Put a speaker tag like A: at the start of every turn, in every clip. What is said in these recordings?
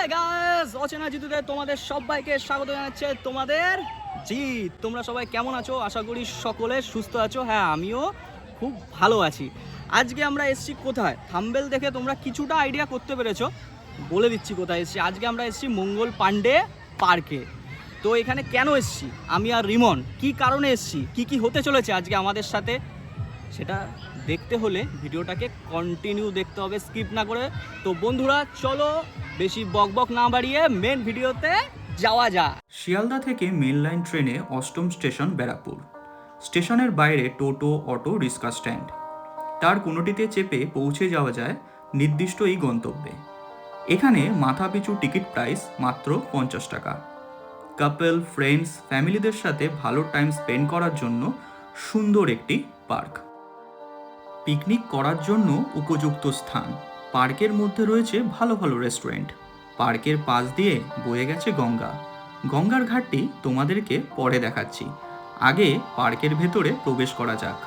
A: Hi guys অচেনা জিতুতে তোমাদের সবাইকে স্বাগত জানাচ্ছে তোমাদের জিৎ। তোমরা সবাই কেমন আছো? আশা করি সকলে সুস্থ আছো। হ্যাঁ আমিও খুব ভালো আছি। আজকে আমরা এসেছি কোথায়? থাম্বেল দেখে তোমরা কিছুটা আইডিয়া করতে পেরেছ। বলে দিচ্ছি কোথায় এসেছি। আজকে আমরা এসেছি মঙ্গল পাণ্ডে পার্কে। তো এখানে কেন এসেছি? আমি আর রিমন কি কারণে এসেছি? কি কি হতে চলেছে আজকে আমাদের সাথে? সেটা দেখতে হলে ভিডিওটাকে কন্টিনিউ দেখতে হবে স্কিপ না করে। তো বন্ধুরা, চলো বেশি বকবক না বাড়িয়ে মেন ভিডিওতে যাওয়া যা
B: শিয়ালদা থেকে মেন লাইন ট্রেনে অষ্টম স্টেশন ব্যারাকপুর। স্টেশনের বাইরে টোটো, অটো, রিক্সা স্ট্যান্ড তার কোনোটিতে চেপে পৌঁছে যাওয়া যায় নির্দিষ্ট এই গন্তব্যে। এখানে মাথাপিছু টিকিট প্রাইস মাত্র পঞ্চাশ টাকা। কাপল ফ্রেন্ডস ফ্যামিলিদের সাথে ভালো টাইম স্পেন্ড করার জন্য সুন্দর একটি পার্ক পিকনিক করার জন্য উপযুক্ত স্থান। পার্কের মধ্যে রয়েছে ভালো ভালো রেস্টুরেন্ট। পার্কের পাশ দিয়ে বয়ে গেছে গঙ্গা। গঙ্গার ঘাটটি তোমাদেরকে পরে দেখাচ্ছি। আগে পার্কের ভেতরে প্রবেশ করা যাক।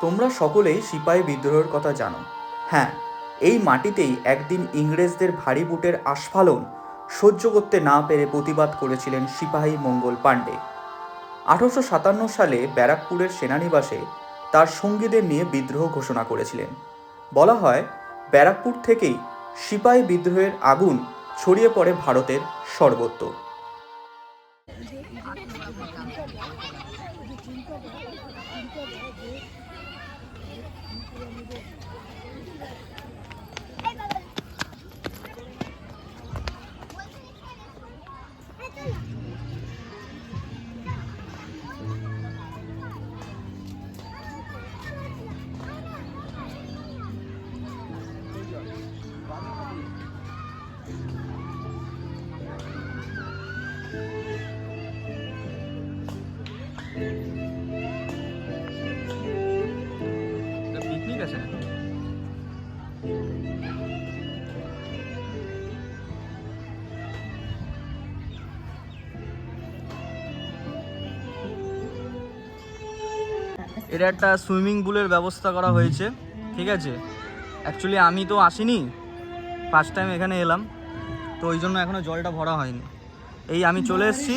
B: তোমরা সকলেই সিপাহী বিদ্রোহের কথা জানো। হ্যাঁ এই মাটিতেই একদিন ইংরেজদের ভারী বুটের আস্ফালন সহ্য করতে না পেরে প্রতিবাদ করেছিলেন সিপাহী মঙ্গল পাণ্ডে। আঠারোশো সাতান্ন সালে ব্যারাকপুরের সেনানিবাসে তার সঙ্গীদের নিয়ে বিদ্রোহ ঘোষণা করেছিলেন। বলা হয়, ব্যারাকপুর থেকেই সিপাহী বিদ্রোহের আগুন ছড়িয়ে পড়ে ভারতের সর্বত্র
A: আছে। এটা একটা সুইমিং পুলের ব্যবস্থা করা হয়েছে, ঠিক আছে? অ্যাকচুয়ালি আমি তো আসিনি ফার্স্ট টাইম এখানে এলাম, তো ওই জন্য এখনও জলটা ভরা হয়নি। এই আমি চলে এসেছি,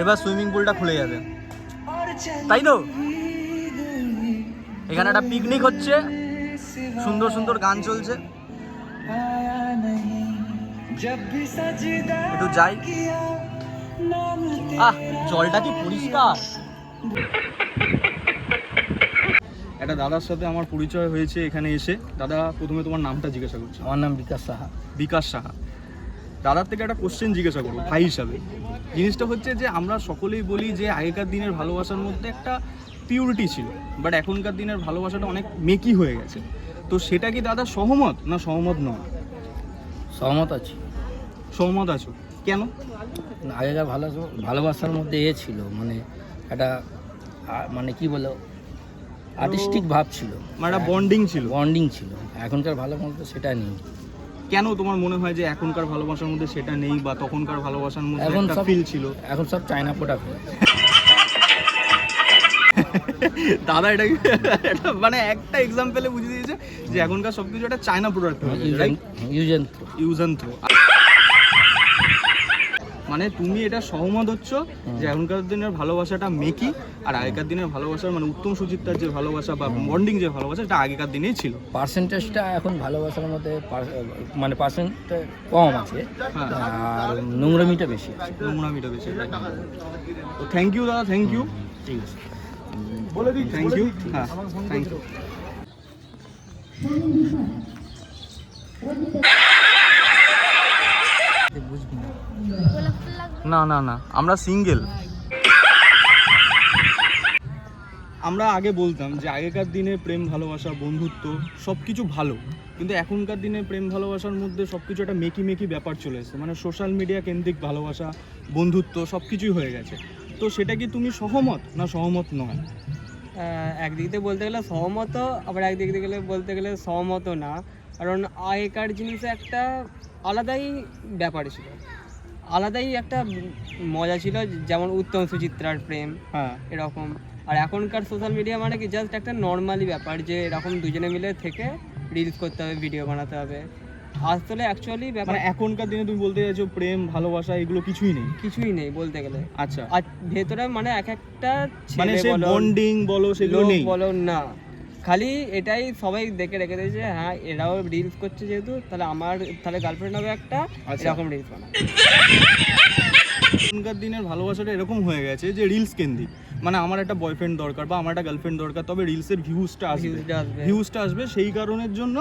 A: এবার সুইমিং পুলটা খুলে যাবে। তাই তো? এখানে একটা পিকনিক হচ্ছে সুন্দর সুন্দর গান চলছে। একটু যাই। আহ জলটা কি পরিষ্কার? একটা দাদার সাথে আমার পরিচয় হয়েছে এখানে এসে। দাদা প্রথমে তোমার নামটা জিজ্ঞাসা করছি।
C: আমার নাম বিকাশ সাহা।
A: বিকাশ সাহা। দাদার থেকে একটা কোশ্চেন জিজ্ঞাসা করব ভাই হিসাবে। জিনিসটা হচ্ছে যে আমরা সকলেই বলি যে আগেকার দিনের ভালোবাসার মধ্যে একটা পিউরিটি ছিল বাট এখনকার দিনের ভালোবাসাটা অনেক মেকি হয়ে গেছে। তো সেটা কি দাদা সহমত না সহমত নয়?
C: সহমত আছি।
A: সহমত আছো। কেন?
C: আগেকার ভালো ভালোবাসার মধ্যে এ ছিল মানে একটা মানে কি বলো আর্টিস্টিক ভাব ছিল।
A: মানে একটা বন্ডিং ছিল।
C: বন্ডিং ছিল। এখনকার ভালো মধ্যে সেটা নেই।
A: কেন তোমার মনে হয় যে এখনকার ভালোবাসার মধ্যে সেটা নেই বা তখনকার ভালোবাসার মধ্যে
C: এখন
A: একটা ফিল ছিল?
C: এখন সব চায়না প্রোডাক্ট।
A: দাদা এটা মানে একটা এক্সাম্পলে বুঝিয়ে দিয়েছে যে এখনকার সবকিছু একটা China
C: product use and- throw.
A: Use and throw মানে তুমি এটা সহমত হচ্ছ যে এখনকার দিনের ভালোবাসাটা মেকি আর আগেকার দিনের ভালোবাসার মানে উত্তম সুচিত্রার যে ভালোবাসা বা বন্ডিং যে ভালোবাসা এটা আগেকার দিনেই ছিল।
C: পার্সেন্টেজটা এখন ভালোবাসার মধ্যে মানে পার্সেন্টটা কম আছে
A: হ্যাঁ।
C: আর নোংরামিটা বেশি
A: নোংরামিটা বেশি তো থ্যাংক ইউ দাদা থ্যাংক ইউ
C: ঠিক আছে।
A: থ্যাংক ইউ হ্যাঁ থ্যাংক ইউ না না না আমরা সিঙ্গেল আমরা আগে বলতাম যে আগেকার দিনে প্রেম ভালোবাসা বন্ধুত্ব সব কিছু ভালো। কিন্তু এখনকার দিনে প্রেম ভালোবাসার মধ্যে সব কিছু একটা মেকি মেকি ব্যাপার চলে এসেছে। মানে সোশ্যাল মিডিয়া কেন্দ্রিক ভালোবাসা বন্ধুত্ব সব কিছুই হয়ে গেছে। তো সেটা কি তুমি সহমত না সহমত নয়?
D: একদিক থেকে বলতে গেলে সহমত আবার একদিক থেকে গেলে বলতে গেলে সহমত না। কারণ আগেকার জিনিসে একটা আলাদাই ব্যাপার ছিল। আলাদাই একটা মজা ছিল যেমন উত্তম সুচিত্রার প্রেম
A: হ্যাঁ।
D: এরকম। আর এখনকার সোশ্যাল মিডিয়া মানে কি জাস্ট একটা নর্মালি ব্যাপার যে এরকম দুজনে মিলে থেকে রিলস করতে হবে ভিডিও বানাতে হবে। আসলে অ্যাকচুয়ালি ব্যাপার
A: মানে এখনকার দিনে তুমি বলতে চাইছো প্রেম ভালোবাসা এগুলো কিছুই নেই?
D: কিছুই নেই বলতে গেলে।
A: আচ্ছা।
D: আর ভেতরে মানে এক একটা
A: মানে সেই
D: বলো
A: বন্ডিং বলো সেগুলো নেই?
D: বলো না। খালি এটাই সবাই দেখে রেখে দিয়েছে হ্যাঁ এরাও রিলস করছে যেহেতু তাহলে আমার তাহলে গার্লফ্রেন্ড হবে একটা
A: আচ্ছা।
D: এরকম রিলস বানা
A: এখনকার দিনের ভালোবাসাটা এরকম হয়ে গেছে যে রিলস কেন্দ্রিক। মানে আমার একটা বয়ফ্রেন্ড দরকার বা আমার একটা গার্লফ্রেন্ড দরকার তবে রিলসের ভিউজটা আসবে। ভিউজটা আসবে। সেই কারণের জন্য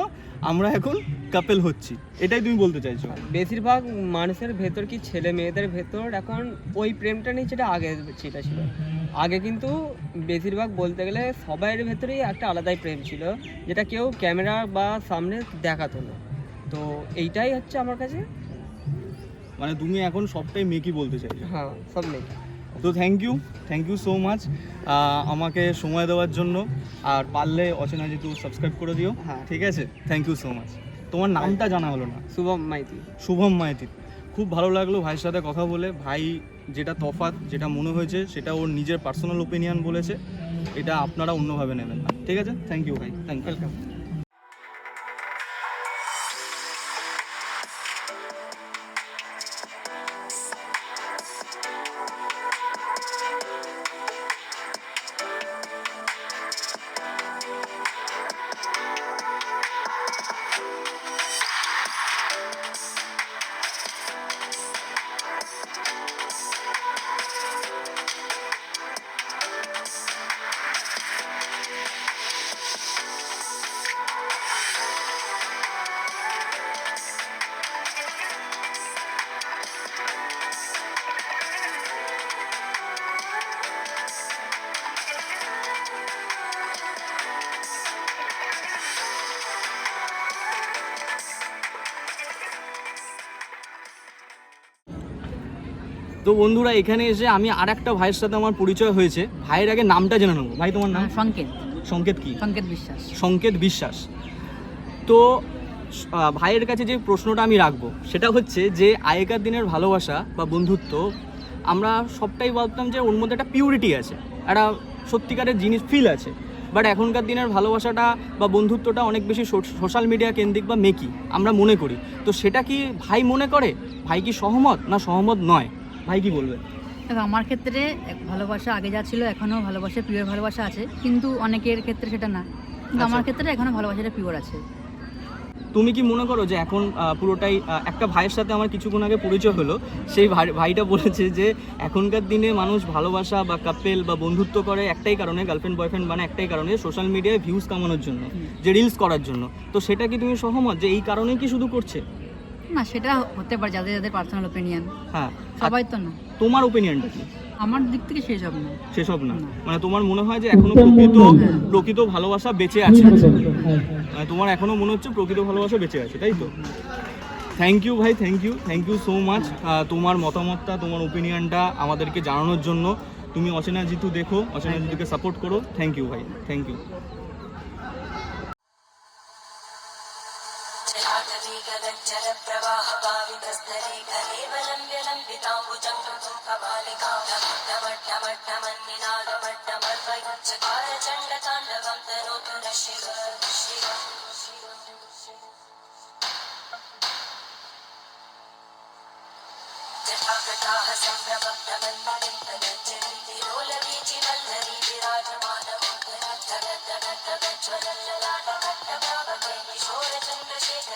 A: আমরা এখন কাপেল হচ্ছি। এটাই তুমি বলতে চাইছো?
D: বেশিরভাগ মানুষের ভেতর কি ছেলে মেয়েদের ভেতর এখন ওই প্রেমটা নেই যেটা আগে সেটা ছিল। আগে কিন্তু বেশিরভাগ বলতে গেলে সবাইয়ের ভেতরেই একটা আলাদাই প্রেম ছিল যেটা কেউ ক্যামেরা বা সামনে দেখাতো না। তো এইটাই হচ্ছে আমার কাছে
A: মানে তুমি এখন সবটাই মেকি বলতে চাইছো।
D: হ্যাঁ সব নেই
A: তো thank you thank you so much আমাকে সময় দেওয়ার জন্য আর পারলে অচেনা যেহেতু সাবস্ক্রাইব করে দিও।
D: হ্যাঁ।
A: ঠিক আছে? থ্যাংক ইউ সো মাচ তোমার নামটা জানা হলো না।
D: শুভম মাইতি।
A: শুভম মাইতি। খুব ভালো লাগল ভাইয়ের সাথে কথা বলে। ভাই যেটা তফাৎ যেটা মনে হয়েছে সেটা ওর নিজের পার্সোনাল ওপিনিয়ন বলেছে। এটা আপনারা অন্যভাবে নেবেন না। ঠিক আছে? থ্যাংক ইউ ভাই। থ্যাংক ইউ
D: ওয়েলকাম
A: তো বন্ধুরা এখানে এসে আমি আর একটা ভাইয়ের সাথে আমার পরিচয় হয়েছে। ভাইয়ের আগে নামটা জেনে নেব। ভাই তোমার নাম?
E: সংকেত।
A: সংকেত কি?
E: সংকেত বিশ্বাস।
A: সংকেত বিশ্বাস। তো ভাইয়ের কাছে যে প্রশ্নটা আমি রাখব সেটা হচ্ছে যে আগেকার দিনের ভালোবাসা বা বন্ধুত্ব আমরা সবটাই ভাবতাম যে ওর মধ্যে একটা পিউরিটি আছে একটা সত্যিকারের জিনিস ফিল আছে। বাট এখনকার দিনের ভালোবাসাটা বা বন্ধুত্বটা অনেক বেশি সোশ্যাল মিডিয়া কেন্দ্রিক বা মেকি আমরা মনে করি। তো সেটা কি ভাই মনে করে? ভাই কি সহমত না সহমত নয়? ভাই কি বলবে
E: দেখো আমার ক্ষেত্রে ভালোবাসা আগে যা ছিল এখনও ভালোবাসা পিওর ভালোবাসা আছে। কিন্তু অনেকের ক্ষেত্রে সেটা না। কিন্তু আমার
A: আচ্ছা।
E: ক্ষেত্রে এখনও ভালোবাসাটা পিওর আছে।
A: তুমি কি মনে করো যে এখন পুরোটাই একটা ভাইয়ের সাথে আমার কিছুক্ষণ আগে পরিচয় হলো সেই ভাইটা বলেছে যে এখনকার দিনে মানুষ ভালোবাসা বা কাপেল বা বন্ধুত্ব করে একটাই কারণে গার্লফ্রেন্ড বয়ফ্রেন্ড মানে একটাই কারণে সোশ্যাল মিডিয়ায় ভিউজ কামানোর জন্য যে রিলস করার জন্য। তো সেটা কি তুমি সহমত যে এই কারণেই কি শুধু করছে?
E: না সেটা হতে পারে যাদের যাদের পার্সোনাল ওপিনিয়ন
A: হ্যাঁ
E: সবাই তো না।
A: তোমার ওপিনিয়নটা কি?
E: আমার দিক থেকে সেই সব না।
A: সেসব না?
E: না।
A: মানে তোমার মনে হয় যে এখনও প্রকৃত প্রকৃত ভালোবাসা বেঁচে আছে? মানে তোমার এখনও মনে হচ্ছে প্রকৃত ভালোবাসা বেঁচে আছে তাই তো? থ্যাংক ইউ ভাই thank you thank you so much তোমার মতামতটা তোমার ওপিনিয়নটা আমাদেরকে জানানোর জন্য। তুমি অচেনা জিতু দেখো অচেনা জিতুকে সাপোর্ট করো। থ্যাংক ইউ ভাই থ্যাংক ইউ
F: जल कलेवलं व्यलम्बिताम्बुजङ्गं कपालिकां नमट्टमट्टमन्निनादमट्टमर्वयुञ्चकारचण्डताण्डवं तनोतु न शिव शिव जटाकटाः संभ्रमट्टमन्मलिन्तनचरितिरोलवीचिवल्लरी विराजमानमोदनं जगद्दगद्दगज्ज्वलल्ललाटमट्टभावकै किशोरचन्द्रशेखर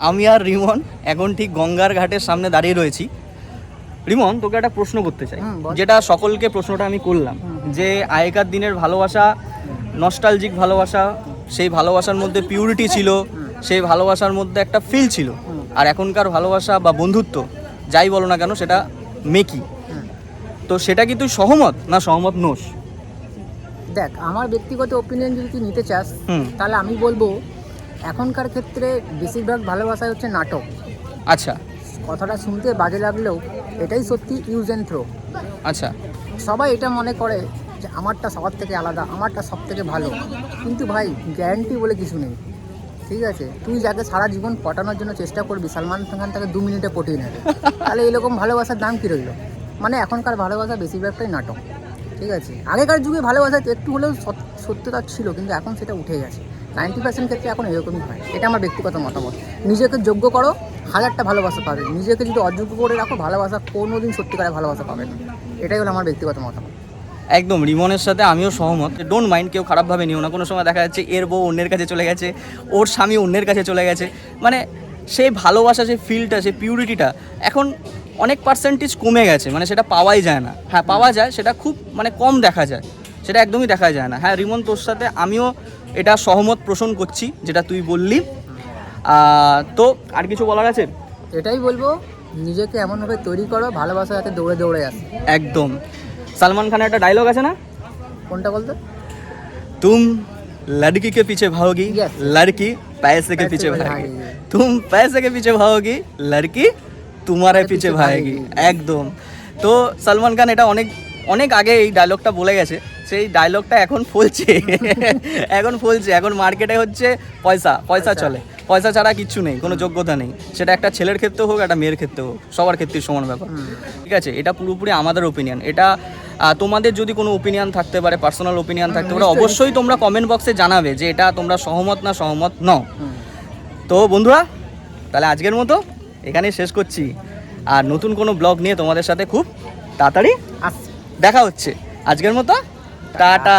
A: আমি আর রিমন এখন ঠিক গঙ্গার ঘাটের সামনে দাঁড়িয়ে রয়েছি। রিমন তোকে একটা প্রশ্ন করতে চাই। যেটা সকলকে প্রশ্নটা আমি করলাম যে আগেকার দিনের ভালোবাসা নস্টালজিক ভালোবাসা সেই ভালোবাসার মধ্যে পিউরিটি ছিল সেই ভালোবাসার মধ্যে একটা ফিল ছিল। আর এখনকার ভালোবাসা বা বন্ধুত্ব যাই বলো না কেন সেটা মেকি। তো সেটা কি তুই সহমত না সহমত নোস?
G: দেখ আমার ব্যক্তিগত ওপিনিয়ন যদি তুই নিতে চাস
A: হুম।
G: তাহলে আমি বলব এখনকার ক্ষেত্রে বেশিরভাগ ভালোবাসাই হচ্ছে নাটক।
A: আচ্ছা।
G: কথাটা শুনতে বাজে লাগলেও এটাই সত্যি ইউজ অ্যান্ড থ্রো
A: আচ্ছা।
G: সবাই এটা মনে করে যে আমারটা সবার থেকে আলাদা আমারটা সব থেকে ভালো। কিন্তু ভাই গ্যারান্টি বলে কিছু নেই। ঠিক আছে? তুই যাকে সারা জীবন পটানোর জন্য চেষ্টা করবি সালমান খান তাকে দু মিনিটে পটিয়ে নেবে। তাহলে এরকম ভালোবাসার দাম কী রইল? মানে এখনকার ভালোবাসা বেশিরভাগটাই নাটক। ঠিক আছে? আগেকার যুগে ভালোবাসা একটু হলেও সত্যতা ছিল কিন্তু এখন সেটা উঠে গেছে। নাইনটি পার্সেন্ট ক্ষেত্রে এখন এরকমই হয়। এটা আমার ব্যক্তিগত মতামত। নিজেকে যোগ্য করো, হাজারটা ভালোবাসা পাবে। নিজেকে যদি অযোগ্য করে রাখো, ভালোবাসা কোনোদিন সত্যিকারের ভালোবাসা পাবে না। এটাই হলো আমার ব্যক্তিগত মতামত।
A: একদম, রিমনের সাথে আমিও সহমত। ডোন্ট মাইন্ড কেউ খারাপভাবে নিও না। কোনো সময় দেখা যাচ্ছে এর বউ অন্যের কাছে চলে গেছে, ওর স্বামী অন্যের কাছে চলে গেছে। মানে সেই ভালোবাসা সেই ফিলটা সেই পিউরিটিটা এখন অনেক পার্সেন্টেজ কমে গেছে। মানে সেটা পাওয়াই যায় না। হ্যাঁ পাওয়া যায়, সেটা খুব মানে কম দেখা যায়। সেটা একদমই দেখা যায় না। হ্যাঁ রিমন তোর সাথে আমিও এটা সহমত পোষণ করছি যেটা তুই বললি আহ, তো আর কিছু বলার আছে
G: এটাই বলবো নিজেকে এমনভাবে তৈরি করো ভালোবাসা যাতে দৌড়ে দৌড়ে আসে
A: একদম সালমান খানের একটা ডায়লগ আছে না
G: কোনটা বলতো
A: तुम लड़की के पीछे भागोगी
G: Yes.
A: लड़की पैसे के
G: पैसे
A: पीछे
G: में
A: भागेगी
G: भागेगी।
A: तुम पैसे के पीछे भागोगी लड़की তোমারে
G: पीछे
A: পিছে ভাগেগি
G: भागेगी।
A: একদম তো সালমান খান এটা অনেক অনেক আগে এই ডায়লগটা বলে গেছে সেই ডায়লগটা এখন ফলছে। এখন ফলছে। এখন মার্কেটে হচ্ছে পয়সা পয়সা চলে। পয়সা ছাড়া কিচ্ছু নেই কোনো যোগ্যতা নেই। সেটা একটা ছেলের ক্ষেত্রে হোক একটা মেয়ের ক্ষেত্রে হোক সবার ক্ষেত্রে সমান ব্যাপার। ঠিক আছে? এটা পুরোপুরি আমাদের ওপিনিয়ন এটা তোমাদের যদি কোনো ওপিনিয়ন থাকতে পারে পার্সোনাল ওপিনিয়ন থাকতে পারে অবশ্যই তোমরা কমেন্ট বক্সে জানাবে যে এটা তোমরা সহমত না সহমত নও। তো বন্ধুরা তাহলে আজকের মতো এখানে শেষ করছি। আর নতুন কোনো ব্লগ নিয়ে তোমাদের সাথে খুব তাড়াতাড়ি দেখা হচ্ছে। আজকের মতো টাটা